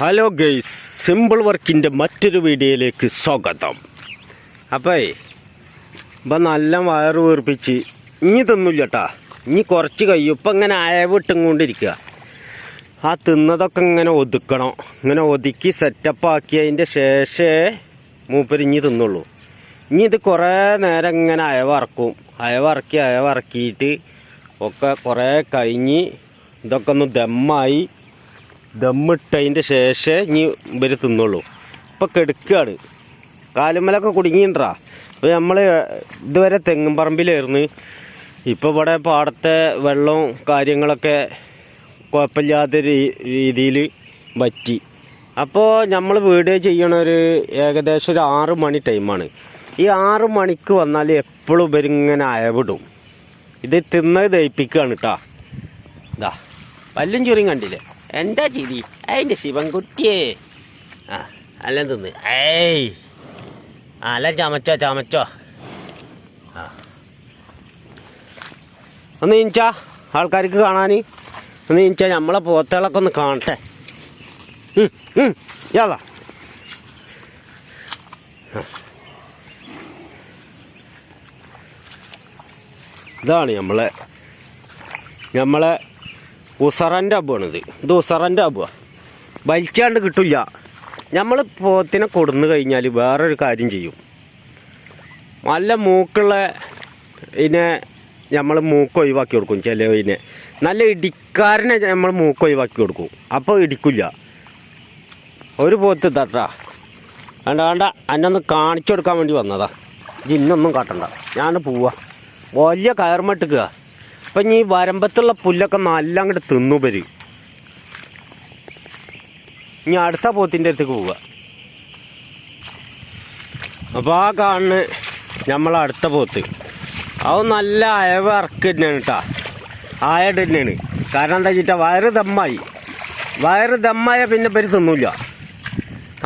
Hello guys simple വർക്കിന്റെ മറ്റൊരു വീഡിയോയിലേക്ക് സ്വാഗതം. അപ്പോൾ ഇപ്പം നല്ല വയറ് വീർപ്പിച്ച്. ഇനി തിന്നില്ല കേട്ടാ ഇനി കുറച്ച് കഴിയും. ഇപ്പം ഇങ്ങനെ അയവിട്ടും ആ തിന്നതൊക്കെ ഇങ്ങനെ ഒതുക്കണം. ഇങ്ങനെ ഒതുക്കി സെറ്റപ്പ് ആക്കി അതിന്റെ ശേഷമേ മൂപ്പര് ഇനി തിന്നുള്ളൂ. ഇനി ഇത് കുറേ നേരം ഇങ്ങനെ അയവറക്കും അയവറക്കി അയവറക്കിയിട്ട് ഒക്കെ കുറേ കഴിഞ്ഞ് ഇതൊക്കെ ഒന്ന് ദമ്മായി ദമ്മിട്ടതിന്റെ ശേഷമേ ഇനി ഇവർ തിന്നുള്ളൂ ഇപ്പം കെടുക്കുകയാണ് കാലുമലൊക്കെ കുടുങ്ങിയിട്ടാ അപ്പോൾ നമ്മൾ ഇതുവരെ തെങ്ങും പറമ്പിലായിരുന്നു. ഇപ്പോൾ ഇവിടെ പാടത്തെ വെള്ളവും കാര്യങ്ങളൊക്കെ കുഴപ്പമില്ലാത്ത രീതിയിൽ വറ്റി. അപ്പോൾ നമ്മൾ വീട് ചെയ്യണ ഒരു ഏകദേശം ഒരു ആറ് മണി ടൈമാണ്. ഈ ആറ് മണിക്ക് വന്നാൽ എപ്പോഴും ഇവരിങ്ങനെ അയവിടും. ഇത് തിന്നത് ദഹിപ്പിക്കുകയാണ് കേട്ടോ ഇതാ പല്ലും ചൊറിയും കണ്ടില്ലേ? എന്താ ചിരി? അതിന്റെ ശിവൻകുട്ടിയേ ആ അല്ല തിന്ന്. ഏയ്. അല്ല ചമച്ചോ ചമച്ചോ. ആ. ഒന്ന് ഇഞ്ചാ ആൾക്കാർക്ക് കാണാൻ ഒന്ന് ഇഞ്ചാ നമ്മളെ പോത്തകളൊക്കെ ഒന്ന് കാണട്ടെ. യാതാ. ഇതാണ് നമ്മളെ നമ്മളെ ഉസറന്റെ അബുവാണിത്. ഇത് ഉസറന്റെ അബുവാ. വലിച്ചാണ്ട് കിട്ടില്ല. നമ്മൾ പോത്തിനെ കൊടുന്നു കഴിഞ്ഞാൽ വേറൊരു കാര്യം ചെയ്യും. നല്ല മൂക്കുള്ള ഇതിനെ നമ്മൾ മൂക്ക് ഒഴിവാക്കി കൊടുക്കും ചില ഇതിനെ. നല്ല ഇടിക്കാരനെ നമ്മൾ മൂക്ക് ഒഴിവാക്കി കൊടുക്കും. അപ്പോൾ ഇടിക്കില്ല. ഒരു പോത്ത് തട്ടാ വേണ്ട വേണ്ട. എന്നൊന്ന് കാണിച്ചു കൊടുക്കാൻ വേണ്ടി വന്നതാ. ജിന്നൊന്നും കാട്ടണ്ട. ഞാൻ പോവാ. വലിയ കയർമട്ടിക്കുക അപ്പം ഈ വരമ്പത്തുള്ള പുല്ലൊക്കെ നല്ല അങ്ങോട്ട് തിന്നു വരും ഇനി അടുത്ത പോത്തിന്റെ അടുത്തേക്ക് പോവുക. അപ്പോൾ ആ കാണുന്ന നമ്മളെ അടുത്ത പോത്ത്. അത് നല്ല അയവ് ഇറക്ക് തന്നെയാണ് കേട്ടോ ആയത് തന്നെയാണ്. കാരണം എന്താ വെച്ചിട്ടാ വയറ് ദമ്മായി. വയറ് ദമ്മായ പിന്നെ പേര് തിന്നൂല.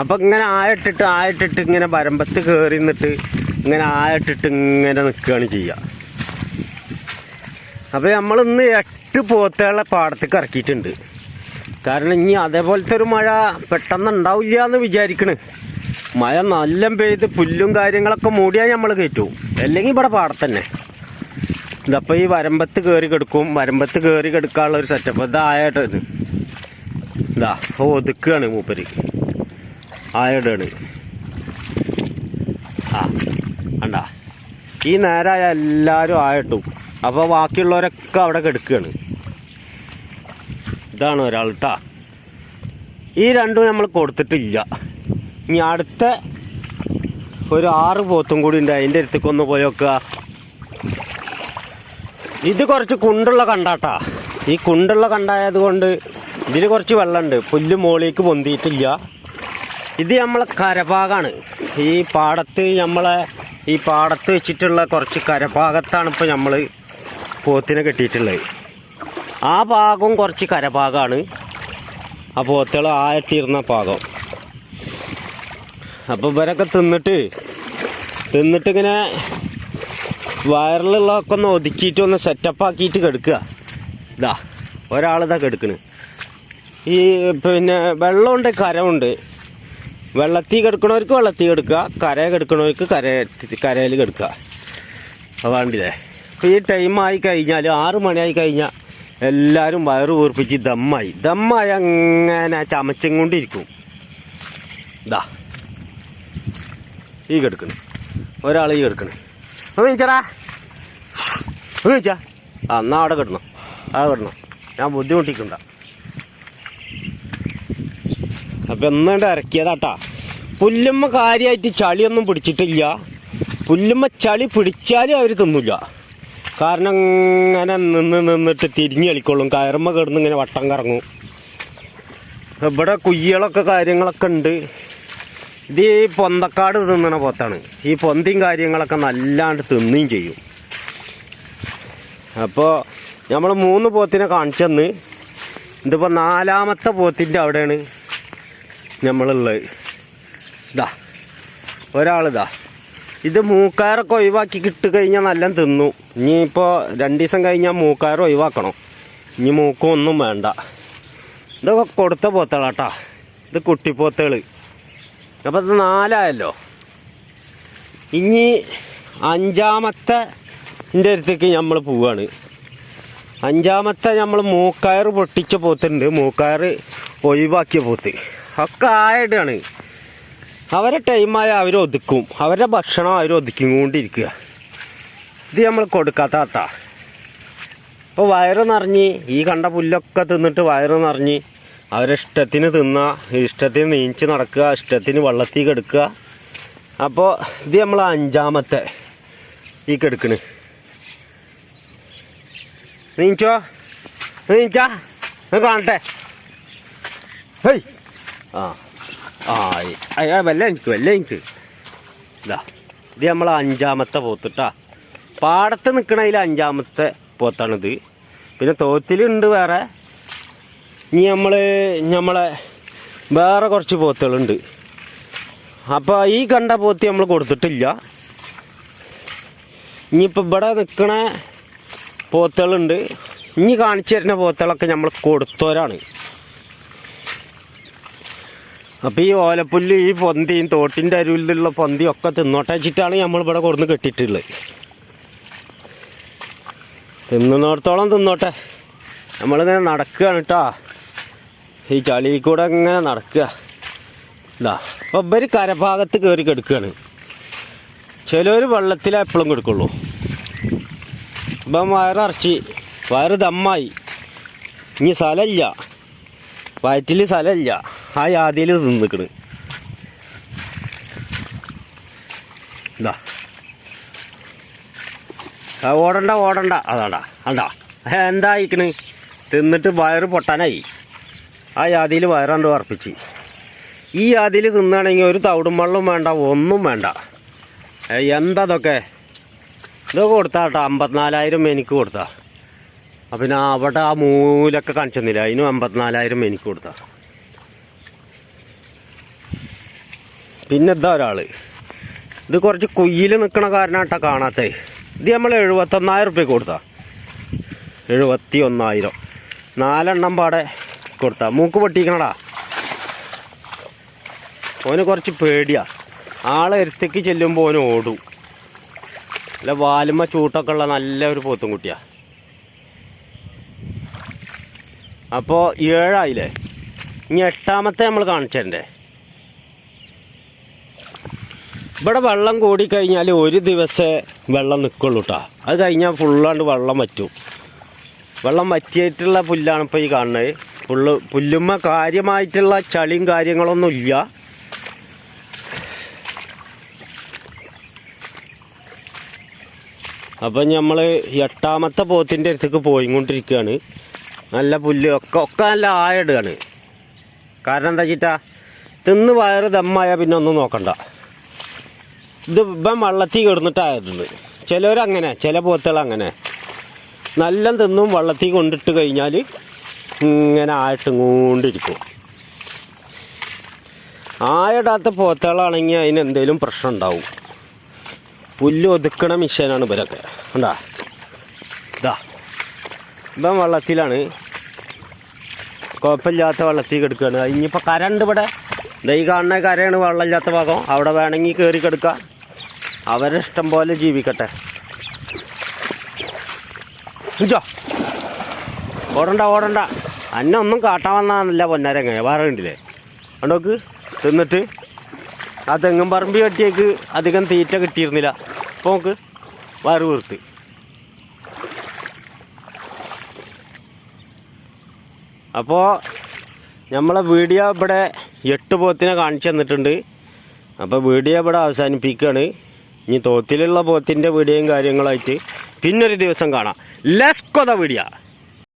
അപ്പം ഇങ്ങനെ ആയിട്ടിട്ട് ആയിട്ടിട്ട് ഇങ്ങനെ വരമ്പത്ത് കയറി നിന്നിട്ട് ഇങ്ങനെ ആയിട്ടിട്ട് ഇങ്ങനെ നിൽക്കുകയാണ് ചെയ്യുക അപ്പോൾ നമ്മൾ ഇന്ന് എട്ട് പോത്തുകളെ പാടത്തേക്ക് ഇറക്കിയിട്ടുണ്ട്. കാരണം ഇനി അതേപോലത്തെ ഒരു മഴ പെട്ടെന്ന് ഉണ്ടാവില്ല എന്ന് വിചാരിക്കണ്. മഴ നല്ല പെയ്ത് പുല്ലും കാര്യങ്ങളൊക്കെ മൂടിയാൽ നമ്മൾ കയറ്റും അല്ലെങ്കിൽ ഇവിടെ പാടത്തന്നെ. ഇതപ്പോൾ ഈ വരമ്പത്ത് കയറി കിടക്കും. വരമ്പത്ത് കയറി കിടക്കാനുള്ള ഒരു സെറ്റപ്പ് ഇതായിട്ടാണ് ഇതാ. ഒതുക്കുകയാണ് മൂപ്പര്. ആയിടാണ്. ആ കണ്ടാ. ഈ നേരായ എല്ലാവരും ആയിട്ടു. അപ്പോൾ ബാക്കിയുള്ളവരൊക്കെ അവിടെ കിടക്കുകയാണ് ഇതാണ് ഒരാൾ കേട്ടാ ഈ രണ്ടും നമ്മൾ കൊടുത്തിട്ടില്ല. ഇനി അടുത്ത ഒരു ആറ് പോത്തും കൂടി ഉണ്ട്. അതിന്റെ അടുത്തേക്ക് ഒന്ന് പോയി നോക്കുക. ഇത് കുറച്ച് കുണ്ടുള്ള കണ്ടാട്ടാ ഈ കുണ്ടുള്ള കണ്ടായത് കൊണ്ട് ഇതിൽ കുറച്ച് വെള്ളമുണ്ട്. പുല്ല് മുകളിലേക്ക് പൊന്തിയിട്ടില്ല. ഇത് നമ്മളെ കരഭാഗമാണ് ഈ പാടത്ത് നമ്മളെ ഈ പാടത്ത് വെച്ചിട്ടുള്ള കുറച്ച് കരഭാഗത്താണ് ഇപ്പോൾ നമ്മൾ പോത്തിനെ കെട്ടിയിട്ടുള്ളത്. ആ ഭാഗം കുറച്ച് കരഭാഗമാണ് ആ പോത്തുകൾ ആയിട്ടിരുന്ന ഭാഗം. അപ്പോൾ ഇവരൊക്കെ തിന്നിട്ട് തിന്നിട്ട് ഇങ്ങനെ വയറിലുള്ളതൊക്കെ ഒന്ന് ഒതുക്കിയിട്ട് ഒന്ന് സെറ്റപ്പ് ആക്കിയിട്ട് കെടുക്കുക. ഇതാ ഒരാളിതാ കെടുക്കണ്. ഈ പിന്നെ വെള്ളമുണ്ട് കരമുണ്ട്. വെള്ളത്തിൽ കിടക്കണവർക്ക് വെള്ളത്തിൽ കിടക്കുക കര കിടക്കണവർക്ക് കര കരയിൽ കിടക്കുക. അത് വേണ്ടില്ലേ അപ്പോൾ ഈ ടൈം ആയി കഴിഞ്ഞാൽ ആറ് മണിയായി കഴിഞ്ഞാൽ എല്ലാവരും വയറ് വീർപ്പിച്ച് ദമ്മായി. ദമ്മായി അങ്ങനെ ചമച്ചും കൊണ്ടിരിക്കും ഇതാ ഈ കിടക്കണ്. ഒരാൾ ഈ കിടക്കണ്. ഒന്ന് നീച്ചടാ. ഒന്ന് നീച്ചാ. ആ എന്നാ അവിടെ കിടണം അവിടെ കിടണം ഞാൻ ബുദ്ധിമുട്ടിക്കണ്ട. അപ്പം എന്നുകൊണ്ട് ഇറക്കിയതാട്ടാ പുല്ലുമ്മ കാര്യമായിട്ട് ചളിയൊന്നും പിടിച്ചിട്ടില്ല. പുല്ലുമ്മ ചളി പിടിച്ചാലും അവർ തിന്നില്ല കാരണം ഇങ്ങനെ നിന്ന് നിന്നിട്ട് തിരിഞ്ഞ് കളിക്കൊള്ളും. കയറുമ്പോൾ കിടന്ന് ഇങ്ങനെ വട്ടം കറങ്ങും. ഇവിടെ കുയ്യളൊക്കെ കാര്യങ്ങളൊക്കെ ഉണ്ട്. ഇത് ഈ പൊന്തക്കാട് തിന്നണ പോത്താണ്. ഈ പൊന്തിയും കാര്യങ്ങളൊക്കെ നല്ലാണ്ട് തിന്നുകയും ചെയ്യും. അപ്പോൾ നമ്മൾ മൂന്ന് പോത്തിനെ കാണിച്ചെന്ന്. ഇതിപ്പോൾ നാലാമത്തെ പോത്തിന്റെ അവിടെയാണ് നമ്മളുള്ളത്. ഇതാ ഒരാളിതാ. ഇത് മൂക്കാറൊക്കെ ഒഴിവാക്കി കിട്ടി കഴിഞ്ഞാൽ നല്ല തിന്നു. ഇനിയിപ്പോൾ രണ്ട് ദിവസം കഴിഞ്ഞാൽ മൂക്കാറ് ഒഴിവാക്കണം. ഇനി മൂക്കും ഒന്നും വേണ്ട. ഇതൊക്കെ കൊടുത്ത പോത്തളാട്ടാ ഇത് കുട്ടിപ്പോത്തുകൾ അപ്പോൾ ഇത് നാലായല്ലോ. ഇനി അഞ്ചാമത്തെ എന്റെ അടുത്തേക്ക് നമ്മൾ പോവാണ്. അഞ്ചാമത്തെ നമ്മൾ മൂക്കയർ പൊട്ടിച്ച പോത്തുണ്ട്. മൂക്കയർ ഒഴിവാക്കിയ പോത്ത്. ഒക്കെ ആയിട്ടാണ് അവരെ ടൈമായ അവർ ഒതുക്കും. അവരുടെ ഭക്ഷണം അവർ ഒതുക്കിക്കൊണ്ടിരിക്കുക. ഇത് നമ്മൾ കൊടുക്കാത്ത അപ്പോൾ വയറ് നിറഞ്ഞ് ഈ കണ്ട പുല്ലൊക്കെ തിന്നിട്ട് വയറ് നിറഞ്ഞ് അവരിഷ്ടത്തിന് തിന്നുക ഇഷ്ടത്തിന് നീഞ്ച് നടക്കുക ഇഷ്ടത്തിന് വെള്ളത്തിൽ കെടുക്കുക. അപ്പോൾ ഇത് നമ്മൾ അഞ്ചാമത്തെ ഈ കെടുക്കണ്. നീഞ്ചോ നീഞ്ചാ കാണട്ടെ. ഹേയ്. ആ. ആ വല്ല എനിക്ക് വല്ല എനിക്ക്. ഇതാ ഇത് നമ്മൾ അഞ്ചാമത്തെ പോത്തിട്ടാ. പാടത്ത് നിൽക്കണതിൽ അഞ്ചാമത്തെ പോത്താണിത്. പിന്നെ തോത്തിലുണ്ട് വേറെ. ഇനി നമ്മൾ നമ്മളെ വേറെ കുറച്ച് പോത്തുകളുണ്ട്. അപ്പോൾ ഈ കണ്ട പോത്തി നമ്മൾ കൊടുത്തിട്ടില്ല. ഇനിയിപ്പോൾ ഇവിടെ നിൽക്കണ പോത്തുകളുണ്ട്. ഇനി കാണിച്ചു തരുന്ന പോത്തുകളൊക്കെ നമ്മൾ കൊടുത്തവരാണ് അപ്പോൾ ഈ ഓലപ്പുല്ല് ഈ പൊന്തിയും തോട്ടിന്റെ അരുവിലുള്ള പൊന്തിയും ഒക്കെ തിന്നോട്ടെ വെച്ചിട്ടാണ് നമ്മൾ ഇവിടെ കൊടുന്ന് കെട്ടിയിട്ടുള്ളത്. തിന്നുന്നിടത്തോളം തിന്നോട്ടെ. നമ്മളിങ്ങനെ നടക്കുകയാണ് കേട്ടോ ഈ ചളി കൂടെ ഇങ്ങനെ നടക്കുക. ഇതാ അപ്പോൾ ഇവർ കരഭാഗത്ത് കയറി കെടുക്കുകയാണ്. ചിലവർ വെള്ളത്തിലെ എപ്പോഴും കിടക്കുള്ളൂ. ഇപ്പം വയറിറച്ചി വയറ് ദമ്മായി. ഇനി സ്ഥലമില്ല വയറ്റിൽ സ്ഥലമില്ല ആ യാതിയിൽ തിന്നിക്കണ് ഇതാ. ആ ഓടണ്ട ഓടണ്ട. അതാടാ അണ്ടാ എന്തായിക്കണ് തിന്നിട്ട് വയറ് പൊട്ടാനായി. ആ യാതിയിൽ വയറാണ്ട് ഉറപ്പിച്ച് ഈ യാതിയിൽ തിന്നാണെങ്കിൽ ഒരു തവിടും വെള്ളം വേണ്ട ഒന്നും വേണ്ട. എന്താ ഇതൊക്കെ ഇതൊക്കെ കൊടുത്താ കേട്ടോ അമ്പത്തിനാലായിരം എനിക്ക് കൊടുത്താ. പിന്നെ അവിടെ ആ മൂലൊക്കെ കാണിച്ചെന്നില്ല അതിനും അമ്പത്തിനാലായിരം എനിക്ക് കൊടുത്താ. പിന്നെ എന്താ ഒരാൾ? ഇത് കുറച്ച് കുയ്യിൽ നിൽക്കണ കാരണമായിട്ടാണ് കാണാത്തേ. ഇത് നമ്മൾ എഴുപത്തൊന്നായിരം റുപ്യ കൊടുത്താ. എഴുപത്തി ഒന്നായിരം നാലെണ്ണം പാടെ കൊടുത്താ. മൂക്ക് പൊട്ടിക്കണടാ. ഓന് കുറച്ച് പേടിയാ. ആളെ എരുത്തേക്ക് ചെല്ലുമ്പോൾ ഓന് ഓടും. അല്ല വാലുമ്മ ചൂട്ടൊക്കെ ഉള്ള നല്ല ഒരു പോത്തും കുട്ടിയാ. അപ്പോൾ ഏഴായില്ലേ? ഇനി എട്ടാമത്തെ നമ്മൾ കാണിച്ചേ ഇവിടെ വെള്ളം കൂടി കഴിഞ്ഞാൽ ഒരു ദിവസേ വെള്ളം നിൽക്കുള്ളൂ കേട്ടോ അത് കഴിഞ്ഞാൽ ഫുള്ളാണ്ട് വെള്ളം വറ്റും. വെള്ളം വറ്റിയിട്ടുള്ള പുല്ലാണ് ഇപ്പോൾ ഈ കാണുന്നത്. പുല്ല് പുല്ലുമ്മ കാര്യമായിട്ടുള്ള ചളിയും കാര്യങ്ങളൊന്നും ഇല്ല. അപ്പം നമ്മൾ എട്ടാമത്തെ പോത്തിന്റെ അടുത്തേക്ക് പോയിക്കൊണ്ടിരിക്കുകയാണ്. നല്ല പുല്ല് ഒക്കെ ഒക്കെ നല്ല ആയിടുകയാണ് കാരണം എന്താ വെച്ചിട്ടാ തിന്ന് വയറ് ദമ്മായ പിന്നെ ഒന്നും നോക്കണ്ട. ഇത് ഇപ്പം വള്ളത്തിൽ കിടന്നിട്ടായിട്ടുണ്ട്. ചിലവരങ്ങനെ ചില പോത്തുകൾ അങ്ങനെ. നല്ല തിന്നും വള്ളത്തിൽ കൊണ്ടിട്ട് കഴിഞ്ഞാൽ ഇങ്ങനെ ആയിട്ടും കൊണ്ടിരിക്കും ആയിടാത്ത പോത്തുകളാണെങ്കിൽ അതിന് എന്തെങ്കിലും പ്രശ്നം ഉണ്ടാവും പുല്ല് ഒതുക്കണ മിഷനാണ് ഇവരൊക്കെ. ഉണ്ടാ ഇതാ ഇപ്പം വള്ളത്തിലാണ്. കുഴപ്പമില്ലാത്ത വള്ളത്തിൽ കിടക്കുകയാണ് ഇനിയിപ്പോൾ കരണ്ട് ഇവിടെ. ദൈ കാണുന്ന കരയാണ് വെള്ളമില്ലാത്ത ഭാഗം. അവിടെ വേണമെങ്കിൽ കയറി കിടക്കുക അവരെ ഇഷ്ടം പോലെ ജീവിക്കട്ടെ. ഓടണ്ട ഓടണ്ട. അന്നെ ഒന്നും കാട്ടാൻ വന്നാന്നല്ല പൊന്നാരങ്ങ വേറെ ഉണ്ടില്ലേ കണ്ടോക്ക് തിന്നിട്ട് ആ തെങ്ങും പറമ്പി കെട്ടിയേക്ക് അധികം തീറ്റ കിട്ടിയിരുന്നില്ല. അപ്പോൾ നമുക്ക് വയറ് വീർത്ത്. അപ്പോൾ നമ്മളെ വീഡിയോ ഇവിടെ എട്ട് പോത്തിനെ കാണിച്ചു തന്നിട്ടുണ്ട്. അപ്പോൾ വീഡിയോ ഇവിടെ അവസാനിപ്പിക്കുകയാണ്. ഇനി തോത്തിലുള്ള പോത്തിന്റെ വീഡിയോയും കാര്യങ്ങളായിട്ട് പിന്നൊരു ദിവസം കാണാം. ലസ്കൊത വീഡിയോ